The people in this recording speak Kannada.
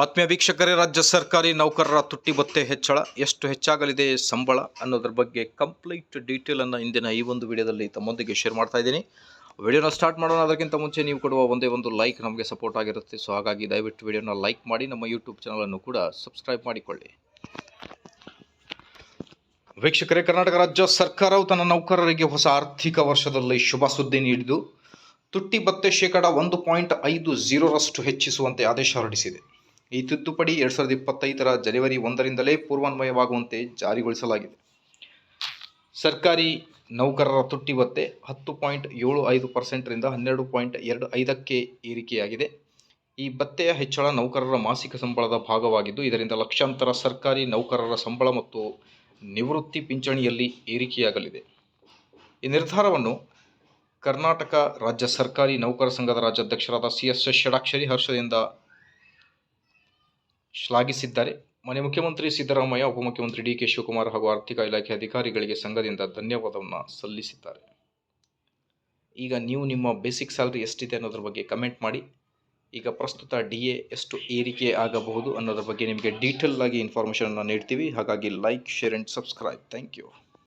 ಆತ್ಮೀಯ ವೀಕ್ಷಕರೇ, ರಾಜ್ಯ ಸರ್ಕಾರಿ ನೌಕರರ ತುಟ್ಟಿ ಭತ್ತೆ ಹೆಚ್ಚಳ ಎಷ್ಟು ಹೆಚ್ಚಾಗಲಿದೆ ಸಂಬಳ ಅನ್ನೋದ್ರ ಬಗ್ಗೆ ಕಂಪ್ಲೀಟ್ ಡೀಟೇಲನ್ನು ಇಂದಿನ ಈ ಒಂದು ವಿಡಿಯೋದಲ್ಲಿ ತಮ್ಮೊಂದಿಗೆ ಶೇರ್ ಮಾಡ್ತಾ ಇದ್ದೀನಿ. ವಿಡಿಯೋನ ಸ್ಟಾರ್ಟ್ ಮಾಡೋಣ, ಅದಕ್ಕಿಂತ ಮುಂಚೆ ನೀವು ಕೊಡುವ ಒಂದೇ ಒಂದು ಲೈಕ್ ನಮಗೆ ಸಪೋರ್ಟ್ ಆಗಿರುತ್ತೆ. ಸೊ ಹಾಗಾಗಿ ದಯವಿಟ್ಟು ವಿಡಿಯೋನ ಲೈಕ್ ಮಾಡಿ, ನಮ್ಮ ಯೂಟ್ಯೂಬ್ ಚಾನಲನ್ನು ಕೂಡ ಸಬ್ಸ್ಕ್ರೈಬ್ ಮಾಡಿಕೊಳ್ಳಿ. ವೀಕ್ಷಕರೇ, ಕರ್ನಾಟಕ ರಾಜ್ಯ ಸರ್ಕಾರವು ತನ್ನ ನೌಕರರಿಗೆ ಹೊಸ ಆರ್ಥಿಕ ವರ್ಷದಲ್ಲಿ ಶುಭ ಸುದ್ದಿ ನೀಡಿದ್ದು, ತುಟ್ಟಿ ಭತ್ತೆ ಶೇಕಡ ಒಂದು ಪಾಯಿಂಟ್ ಐದು ಜೀರೋರಷ್ಟು ಹೆಚ್ಚಿಸುವಂತೆ ಆದೇಶ ಹೊರಡಿಸಿದೆ. ಈ ತಿದ್ದುಪಡಿ ಎರಡು ಸಾವಿರದ ಇಪ್ಪತ್ತೈದರ ಜನವರಿ ಒಂದರಿಂದಲೇ ಪೂರ್ವಾನ್ವಯವಾಗುವಂತೆ ಜಾರಿಗೊಳಿಸಲಾಗಿದೆ. ಸರ್ಕಾರಿ ನೌಕರರ ತುಟ್ಟಿ ಭತ್ತೆ ಹತ್ತು ಪಾಯಿಂಟ್ ಏಳು ಐದು ಪರ್ಸೆಂಟ್ರಿಂದ ಹನ್ನೆರಡು ಪಾಯಿಂಟ್ ಎರಡು ಐದಕ್ಕೆ ಏರಿಕೆಯಾಗಿದೆ. ಈ ಭತ್ತೆಯ ಹೆಚ್ಚಳ ನೌಕರರ ಮಾಸಿಕ ಸಂಬಳದ ಭಾಗವಾಗಿದ್ದು, ಇದರಿಂದ ಲಕ್ಷಾಂತರ ಸರ್ಕಾರಿ ನೌಕರರ ಸಂಬಳ ಮತ್ತು ನಿವೃತ್ತಿ ಪಿಂಚಣಿಯಲ್ಲಿ ಏರಿಕೆಯಾಗಲಿದೆ. ಈ ನಿರ್ಧಾರವನ್ನು ಕರ್ನಾಟಕ ರಾಜ್ಯ ಸರ್ಕಾರಿ ನೌಕರ ಸಂಘದ ರಾಜ್ಯಾಧ್ಯಕ್ಷರಾದ ಸಿ ಎಸ್ ಷಡಾಕ್ಷರಿ ಹರ್ಷದಿಂದ ಶ್ಲಾಘಿಸಿದ್ದಾರೆ. ಮನೆ ಮುಖ್ಯಮಂತ್ರಿ ಸಿದ್ದರಾಮಯ್ಯ, ಉಪಮುಖ್ಯಮಂತ್ರಿ ಡಿ ಕೆ ಶಿವಕುಮಾರ್ ಹಾಗೂ ಆರ್ಥಿಕ ಇಲಾಖೆ ಅಧಿಕಾರಿಗಳಿಗೆ ಸಂಘದಿಂದ ಧನ್ಯವಾದವನ್ನು ಸಲ್ಲಿಸಿದ್ದಾರೆ. ಈಗ ನೀವು ನಿಮ್ಮ ಬೇಸಿಕ್ ಸ್ಯಾಲ್ರಿ ಎಷ್ಟಿದೆ ಅನ್ನೋದ್ರ ಬಗ್ಗೆ ಕಮೆಂಟ್ ಮಾಡಿ. ಈಗ ಪ್ರಸ್ತುತ ಡಿ ಎ ಎಷ್ಟು ಏರಿಕೆ ಆಗಬಹುದು ಅನ್ನೋದ್ರ ಬಗ್ಗೆ ನಿಮಗೆ ಡೀಟೇಲ್ ಆಗಿ ಇನ್ಫಾರ್ಮೇಷನನ್ನು ನೀಡ್ತೀವಿ. ಹಾಗಾಗಿ like, share and subscribe. Thank you.